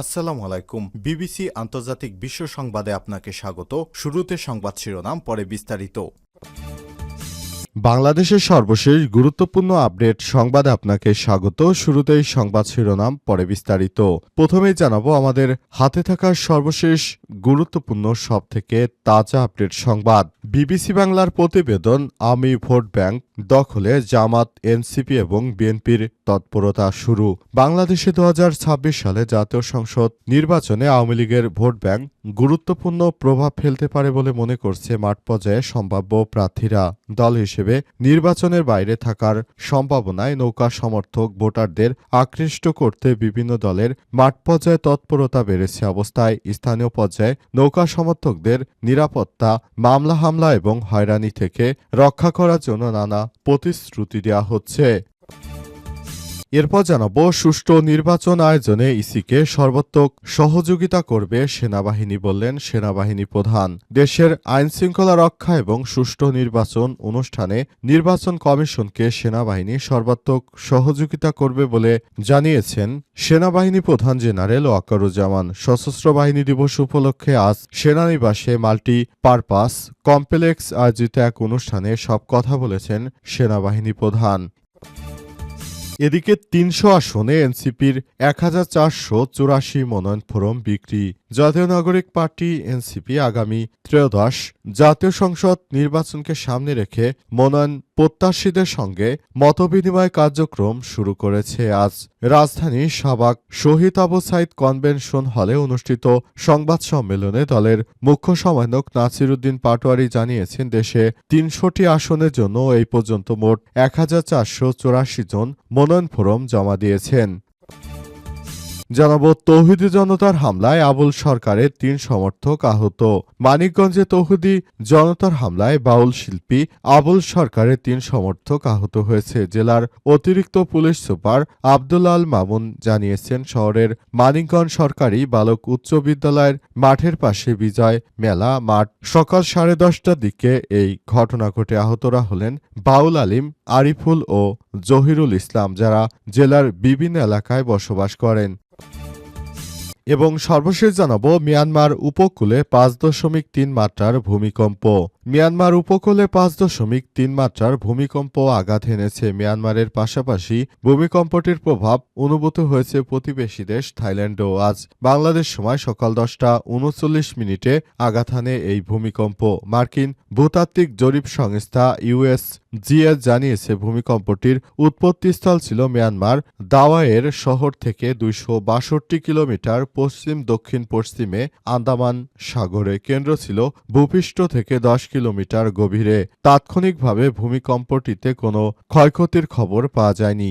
আসসালামু আলাইকুম। বিবিসি আন্তর্জাতিক বিশ্ব সংবাদে আপনাকে স্বাগত। শুরুতে সংবাদ শিরোনাম, পরে বিস্তারিত। বাংলাদেশের সর্বশেষ গুরুত্বপূর্ণ আপডেট সংবাদে আপনাকে স্বাগত। শুরুতেই সংবাদ শিরোনাম, পরে বিস্তারিত। প্রথমেই জানাব আমাদের হাতে থাকা সর্বশেষ গুরুত্বপূর্ণ সব থেকে তাজা আপডেট সংবাদ। বিবিসি বাংলার প্রতিবেদন, আমি ভোট ব্যাংক দখলে জামাত, এনসিপি এবং বিএনপির তৎপরতা শুরু। বাংলাদেশে দু হাজার ছাব্বিশ সালে জাতীয় সংসদ নির্বাচনে আওয়ামী লীগের ভোট ব্যাংক গুরুত্বপূর্ণ প্রভাব ফেলতে পারে বলে মনে করছে মাঠ পর্যায়ে সম্ভাব্য প্রার্থীরা। দল হিসেবে নির্বাচনের বাইরে থাকার সম্ভাবনায় নৌকা সমর্থক ভোটারদের আকৃষ্ট করতে বিভিন্ন দলের মাঠ পর্যায়ে তৎপরতা বেড়েছে অবস্থায়। স্থানীয় পর্যায়ে নৌকা সমর্থকদের নিরাপত্তা, মামলা হামলা এবং হয়রানি থেকে রক্ষা করার জন্য নানা প্রতিশ্রুতি দেওয়া হচ্ছে। এরপর জানাব, সুষ্ঠু নির্বাচন আয়োজনে ইসিকে সর্বাত্মক সহযোগিতা করবে সেনাবাহিনী বললেন সেনাবাহিনী প্রধান। দেশের আইনশৃঙ্খলা রক্ষা এবং সুষ্ঠু নির্বাচন অনুষ্ঠানে নির্বাচন কমিশনকে সেনাবাহিনী সর্বাত্মক সহযোগিতা করবে বলে জানিয়েছেন সেনাবাহিনী প্রধান জেনারেল ওয়াকারুজ্জামান। সশস্ত্র বাহিনী দিবস উপলক্ষে আজ সেনানিবাসে মাল্টি পারপাস কমপ্লেক্স আয়োজিত এক অনুষ্ঠানে সব কথা বলেছেন সেনাবাহিনী প্রধান। এদিকে তিনশো আসনে এনসিপির এক হাজার চারশো চুরাশি মনোনয়ন ফরম বিক্রি। জাতীয় নাগরিক পার্টি এনসিপি আগামী ত্রয়োদশ জাতীয় সংসদ নির্বাচনকে সামনে রেখে মনোনয়ন প্রত্যাশীদের সঙ্গে মতবিনিময় কার্যক্রম শুরু করেছে আজ। রাজধানী সাবাক শহীদ আবু সাইদ কনভেনশন হলে অনুষ্ঠিত সংবাদ সম্মেলনে দলের মুখ্য সমন্বয়ক নাসিরুদ্দিন পাটোয়ারি জানিয়েছেন, দেশে তিনশোটি আসনের জন্য এই পর্যন্ত মোট এক হাজার চারশো চুরাশি জন মনোনয়ন ফোরম জমা দিয়েছেন। জানাব, তৌহিদি জনতার হামলায় আবুল সরকারের তিন সমর্থক আহত। মানিকগঞ্জে তৌহিদি জনতার হামলায় বাউল শিল্পী আবুল সরকারের তিন সমর্থক আহত হয়েছে। জেলার অতিরিক্ত পুলিশ সুপার আব্দুল আল মামুন জানিয়েছেন, শহরের মানিকগঞ্জ সরকারি বালক উচ্চ বিদ্যালয়ের মাঠের পাশে বিজয় মেলা মাঠ সকাল সাড়ে দশটার দিকে এই ঘটনা ঘটে। আহতরা হলেন বাউল আলিম আরিফুল ও জহিরুল ইসলাম, যারা জেলার বিভিন্ন এলাকায় বসবাস করেন। এবং সর্বশেষ জানাব মিয়ানমার উপকূলে পাঁচ দশমিক তিন মাত্রার ভূমিকম্প। মিয়ানমার উপকূলে পাঁচ দশমিক তিন মাত্রার ভূমিকম্প আঘাত এনেছে। মিয়ানমারের পাশাপাশি ভূমিকম্পটির প্রভাব অনুভূত হয়েছে প্রতিবেশী দেশ থাইল্যান্ডও। আজ বাংলাদেশ সময় সকাল দশটা উনচল্লিশ মিনিটে আঘাত হানে এই ভূমিকম্প। মার্কিন ভূতাত্ত্বিক জরিপ সংস্থা ইউএস জিএস জানিয়েছে, ভূমিকম্পটির উৎপত্তিস্থল ছিল মিয়ানমার দাওয়ায়ের শহর থেকে দুইশো বাষট্টি কিলোমিটার পশ্চিম, দক্ষিণ পশ্চিমে আন্দামান সাগরে কেন্দ্র ছিল, ভূপৃষ্ঠ থেকে দশ কিলোমিটার গভীরে। তাৎক্ষণিকভাবে ভূমিকম্পটিতে কোনো ক্ষয়ক্ষতির খবর পাওয়া যায়নি।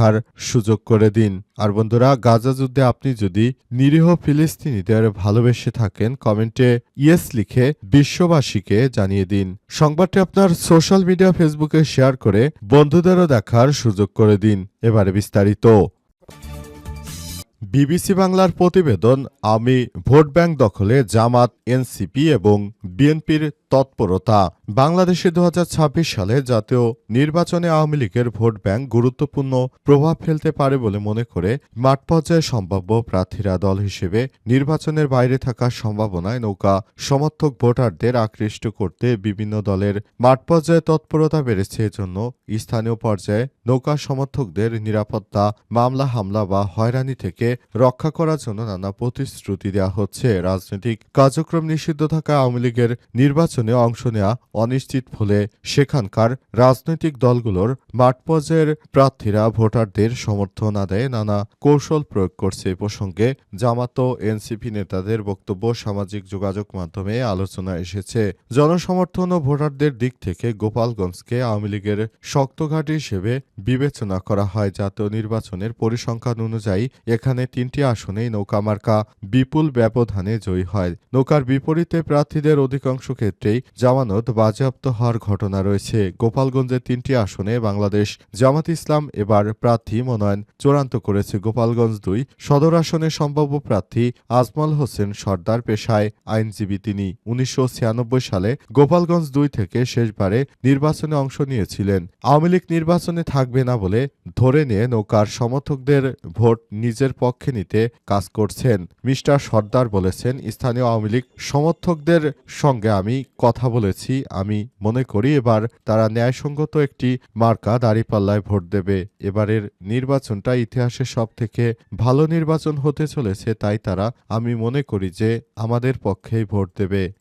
দেখার সুযোগ করে দিন। আর বন্ধুরা, গাজা যুদ্ধে আপনি যদি নিরীহ ফিলিস্তিনিদের ভালোবেসে থাকেন, কমেন্টে ইয়েস লিখে বিশ্ববাসীকে জানিয়ে দিন। সংবাদটি আপনার সোশ্যাল মিডিয়া ফেসবুকে শেয়ার করে বন্ধুদেরও দেখার সুযোগ করে দিন। এবারে বিস্তারিত। বিবিসি বাংলার প্রতিবেদন, আমি ভোট ব্যাংক দখলে জামাত, এনসিপি এবং বিএনপির তৎপরতা। বাংলাদেশে দু হাজার ছাব্বিশ সালে জাতীয় নির্বাচনে আওয়ামী লীগের ভোট ব্যাংক গুরুত্বপূর্ণ প্রভাব ফেলতে পারে বলে মনে করে মাঠ পর্যায়ে সম্ভাব্য প্রার্থীরা দল হিসেবে নির্বাচনের বাইরে থাকার সম্ভাবনায় নৌকা সমর্থক ভোটারদের আকৃষ্ট করতে বিভিন্ন দলের মাঠ পর্যায়ে তৎপরতা বেড়েছে। এজন্য স্থানীয় পর্যায়ে নৌকা সমর্থকদের নিরাপত্তা, মামলা, হামলা বা হয়রানি থেকে রক্ষা করার জন্য নানা প্রতিশ্রুতি দেওয়া হচ্ছে। রাজনৈতিক কার্যক্রম নিষিদ্ধ থাকা আওয়ামী লীগের নির্বাচনে অংশ নেওয়া অনিশ্চিত ফলে সেখানকার রাজনৈতিক দলগুলোর মাঠ পর্যায়ের প্রার্থীরা ভোটারদের সমর্থন আদায়ে নানা কৌশল প্রয়োগ করছে এ প্রসঙ্গে জামাত এনসিপি নেতাদের বক্তব্য সামাজিক যোগাযোগ মাধ্যমে আলোচনা এসেছে। জনসমর্থন ও ভোটারদের দিক থেকে গোপালগঞ্জকে আওয়ামী লীগের শক্ত ঘাঁটি হিসেবে বিবেচনা করা হয়। জাতীয় নির্বাচনের পরিসংখ্যান অনুযায়ী এখানে তিনটি আসনেই নৌকামার্কা বিপুল ব্যবধানে জয়ী হয়। নৌকার বিপরীতে প্রার্থীদের অধিকাংশ ক্ষেত্রেই জামানত বাজেয়াপ্ত হওয়ার ঘটনা রয়েছে। গোপালগঞ্জের তিনটি আসনে বাংলাদেশ জামাত ইসলাম এবার প্রার্থী মনোনয়ন চূড়ান্ত করেছে। গোপালগঞ্জ দুই, সদর আসনে সম্ভাব্য প্রার্থী আজমল হোসেন সর্দার পেশায় আইনজীবী তিনি। উনিশশো ছিয়ানব্বই সালে গোপালগঞ্জ দুই থেকে শেষবারে নির্বাচনে অংশ নিয়েছিলেন। আওয়ামী লীগ নির্বাচনে থাকবে না বলে ধরে নিয়ে নৌকার সমর্থকদের ভোট নিজের পক্ষে নিতে কাজ করছেন। মিস্টার সর্দার বলেছেন, স্থানীয় আওয়ামী লীগ সমর্থকদের সঙ্গে আমি কথা বলেছি আমি মনে করি এবার তারা ন্যায়সঙ্গত একটি মার্কা দাঁড়িপাল্লায় ভোট দেবে। এবারের নির্বাচনটা ইতিহাসের সব থেকে ভালো নির্বাচন হতে চলেছে, তাই তারা, আমি মনে করি যে, আমাদের পক্ষেই ভোট দেবে।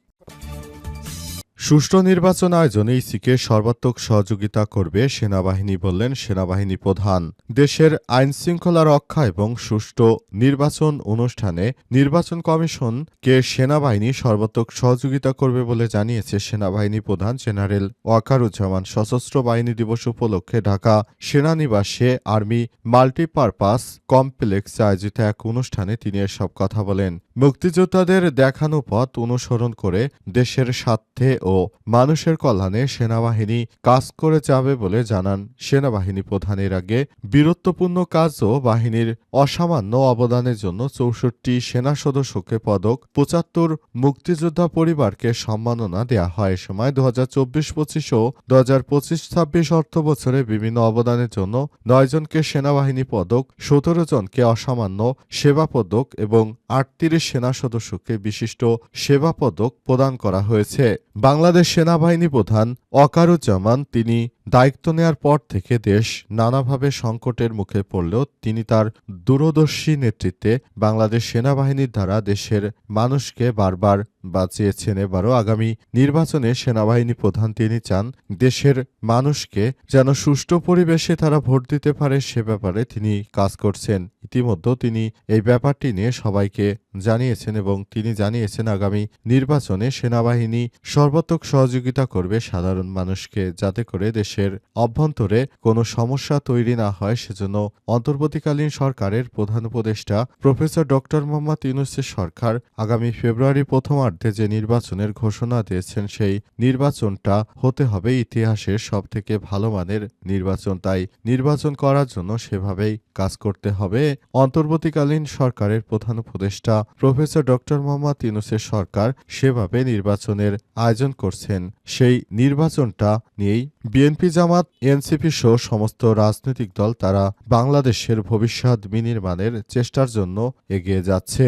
সুষ্ঠু নির্বাচন আয়োজনে ইসিকে সর্বাত্মক সহযোগিতা করবে সেনাবাহিনী বললেন সেনাবাহিনী প্রধান। দেশের আইন শৃঙ্খলা রক্ষা এবং সুষ্ঠু নির্বাচন অনুষ্ঠানে নির্বাচন কমিশন কে সেনাবাহিনী সর্বাত্মক সহযোগিতা করবে বলে জানিয়েছে সেনাবাহিনী প্রধান জেনারেল ওয়াকারুজ্জামান। সশস্ত্র বাহিনী দিবস উপলক্ষে ঢাকা সেনানিবাসে আর্মি মাল্টিপারপাস কমপ্লেক্সে আয়োজিত এক অনুষ্ঠানে তিনি এসব কথা বলেন। মুক্তিযোদ্ধাদের দেখানো পথ অনুসরণ করে দেশের স্বার্থে ও মানুষের কল্যাণে সেনাবাহিনী কাজ করে যাবে বলে জানান সেনাবাহিনী প্রধানের আগে বীরত্বপূর্ণ কাজ ও বাহিনীর অসামান্য অবদানের জন্য চৌষট্টি সেনা সদস্যকে পদক, পঁচাত্তর মুক্তিযোদ্ধা পরিবারকে সম্মাননা দেয়া হয়। সময় দু হাজার চব্বিশ, পঁচিশ ও দু হাজার পঁচিশ, ছাব্বিশ অর্থ বছরে বিভিন্ন অবদানের জন্য নয়জনকে সেনাবাহিনী পদক, সতেরো জনকে অসামান্য সেবা পদক এবং আটত্রিশ সেনা সদস্যকে বিশিষ্ট সেবা পদক প্রদান করা হয়েছে। বাংলাদেশ সেনাবাহিনী প্রধান অকারুজ্জামান তিনি দায়িত্ব নেয়ার পর থেকে দেশ নানাভাবে সংকটের মুখে পড়লেও তিনি তার দূরদর্শী নেতৃত্বে বাংলাদেশ সেনাবাহিনীর দ্বারা দেশের মানুষকে বারবার বাঁচিয়েছেন। এবারও আগামী নির্বাচনে সেনাবাহিনী প্রধান তিনি চান দেশের মানুষকে যেন সুষ্ঠু পরিবেশে তারা ভোট দিতে পারে সে ব্যাপারে তিনি কাজ করছেন। ইতিমধ্যে তিনি এই ব্যাপারটি নিয়ে সবাইকে জানিয়েছেন এবং তিনি জানিয়েছেন আগামী নির্বাচনে সেনাবাহিনী সর্বাত্মক সহযোগিতা করবে সাধারণ মানুষকে, যাতে করে দেশের অভ্যন্তরে কোনো সমস্যা তৈরি না হয় সেজন্য অন্তর্বর্তীকালীন সরকারের প্রধান উপদেষ্টা প্রফেসর ডক্টর মোহাম্মদ ইউনুসের সরকার আগামী ফেব্রুয়ারি প্রথমার্ধে যে নির্বাচনের ঘোষণা দিয়েছেন সেই নির্বাচনটা হতে হবে ইতিহাসের সবথেকে ভালো মানের নির্বাচন। তাই নির্বাচন করার জন্য সেভাবেই কাজ করতে হবে। অন্তর্বর্তীকালীন সরকারের প্রধান উপদেষ্টা প্রফেসর ডক্টর মোহাম্মদ ইউনুসের সরকার সেভাবে নির্বাচনের আয়োজন করছেন। সেই নির্বাচনটা নিয়েই বিএনপি জামাত, এনসিপি সহ সমস্ত রাজনৈতিক দল তারা বাংলাদেশের ভবিষ্যৎ বিনির্মাণের চেষ্টার জন্য এগিয়ে যাচ্ছে।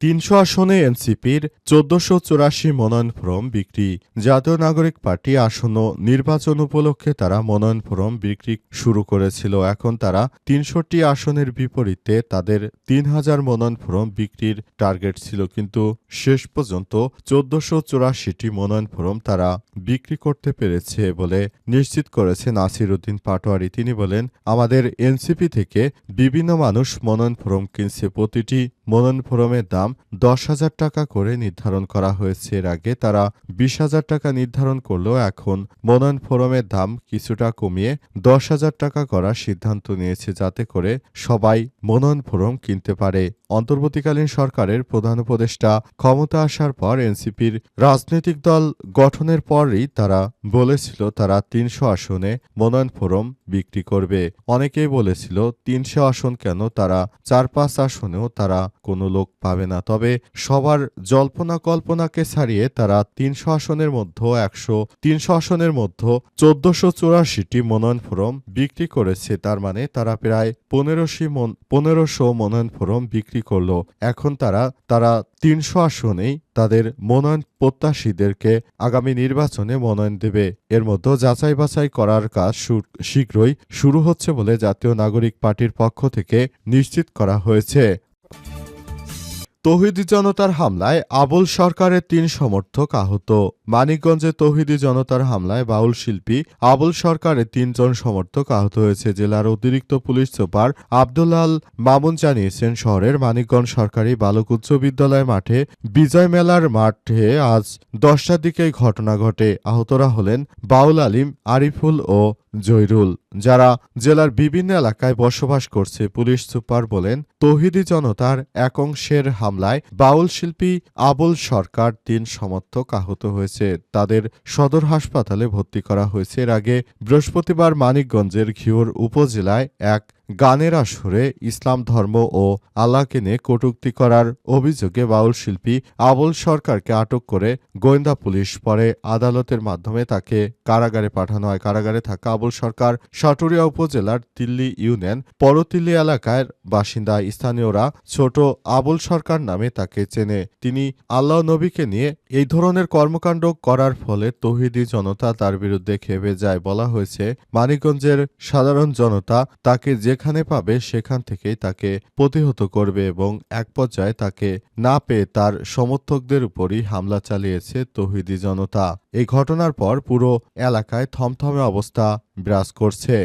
তিনশো আসনে এনসিপির চোদ্দশো চুরাশি মনোনয়ন ফরম বিক্রি। জাতীয় নাগরিক পার্টি আসন্ন নির্বাচন উপলক্ষে তারা মনোনয়ন ফরম বিক্রি শুরু করেছিল। এখন তারা তিনশোটি আসনের বিপরীতে তাদের তিন হাজার মনোনয়ন ফরম বিক্রির টার্গেট ছিল। কিন্তু শেষ পর্যন্ত চোদ্দশো চুরাশিটি মনোনয়ন ফরম তারা বিক্রি করতে পেরেছে বলে নিশ্চিত করেছে নাসির উদ্দিন পাটোয়ারি। তিনি বলেন, আমাদের এনসিপি থেকে বিভিন্ন মানুষ মনোনয়ন ফরম কিনছে। প্রতিটি মনোনয়ন ফরমের দাম দশ হাজার টাকা করে নির্ধারণ করা হয়েছে। এর আগে তারা বিশ হাজার টাকা নির্ধারণ করলেও এখন মনোনয়ন ফোরামের দাম কিছুটা কমিয়ে দশ হাজার টাকা করার সিদ্ধান্ত নিয়েছে, যাতে করে সবাই মনোনয়ন ফোরম কিনতে পারে। অন্তর্বর্তীকালীন সরকারের প্রধান উপদেষ্টা ক্ষমতা আসার পর এনসিপির রাজনৈতিক দল গঠনের পরই তারা বলেছিল তারা তিনশো আসনে মনোনয়ন ফরম বিক্রি করবে। অনেকেই বলেছিল তিনশো আসন কেন? তারা চার পাঁচ আসনেও তারা কোনো লোক পাবে না। তবে সবার জল্পনা কল্পনাকে ছাড়িয়ে তারা তিনশো আসনের মধ্যে একশো, তিনশো আসনের মধ্যে চোদ্দশো চুরাশিটি মনোনয়ন ফোরম বিক্রি করেছে। তার মানে তারা প্রায় পনেরোশি পনেরোশো মনোনয়ন ফোরম বিক্রি করল। এখন তারা তারা তিনশো আসনেই তাদের মনোনয়ন প্রত্যাশীদেরকে আগামী নির্বাচনে মনোনয়ন দেবে। এর মধ্যে যাচাই বাছাই করার কাজ শীঘ্রই শুরু হচ্ছে বলে জাতীয় নাগরিক পার্টির পক্ষ থেকে নিশ্চিত করা হয়েছে। তৌহিদি জনতার হামলায় আবুল সরকারের তিন সমর্থক আহত। মানিকগঞ্জে তৌহিদি জনতার হামলায় বাউল শিল্পী আবুল সরকারের তিনজন সমর্থক আহত হয়েছে। জেলার অতিরিক্ত পুলিশ সুপার আবদুল্লাল মামুন জানিয়েছেন, শহরের মানিকগঞ্জ সরকারি বালক উচ্চ বিদ্যালয় মাঠে বিজয় মেলার মাঠে আজ দশটার দিকে ঘটনা ঘটে। আহতরা হলেন বাউল আলিম আরিফুল ও জয়রুল, যারা জেলার বিভিন্ন এলাকায় বসবাস করছে। পুলিশ সুপার বলেন, তৌহিদি জনতার এক অংশের হামলায় বাউল শিল্পী আবুল সরকার তিন সমর্থক আহত হয়েছে। তাদের সদর হাসপাতালে ভর্তি করা হয়েছে। এর আগে বৃহস্পতিবার মানিকগঞ্জের ঘিওর উপজেলায় এক গানের আসরে ইসলাম ধর্ম ও আল্লাহকে নিয়ে কটূক্তি করার অভিযোগে বাউল শিল্পী আবুল সরকারকে আটক করে গোয়েন্দা পুলিশ পরে আদালতের মাধ্যমে তাকে কারাগারে পাঠানো হয়। কারাগারে থাকা আবুল সরকার সাটুরিয়া উপজেলার তিল্লি ইউনিয়ন পরতিল্লি এলাকার বাসিন্দা। স্থানীয়রা ছোট আবুল সরকার নামে তাকে চেনে। তিনি আল্লাহ নবীকে নিয়ে এই ধরনের কর্মকাণ্ড করার ফলে তৌহিদি জনতা তার বিরুদ্ধে খেপে যায় বলা হয়েছে। মানিকগঞ্জের সাধারণ জনতা তাকে যেখানে পাবে সেখান থেকেই তাকে প্রতিহত করবে এবং এক পর্যায়ে তাকে না পেয়ে তার সমর্থকদের উপরই হামলা চালিয়েছে তহিদি জনতা। এই ঘটনার পর পুরো এলাকায় থমথমে অবস্থা বিরাজ করছে।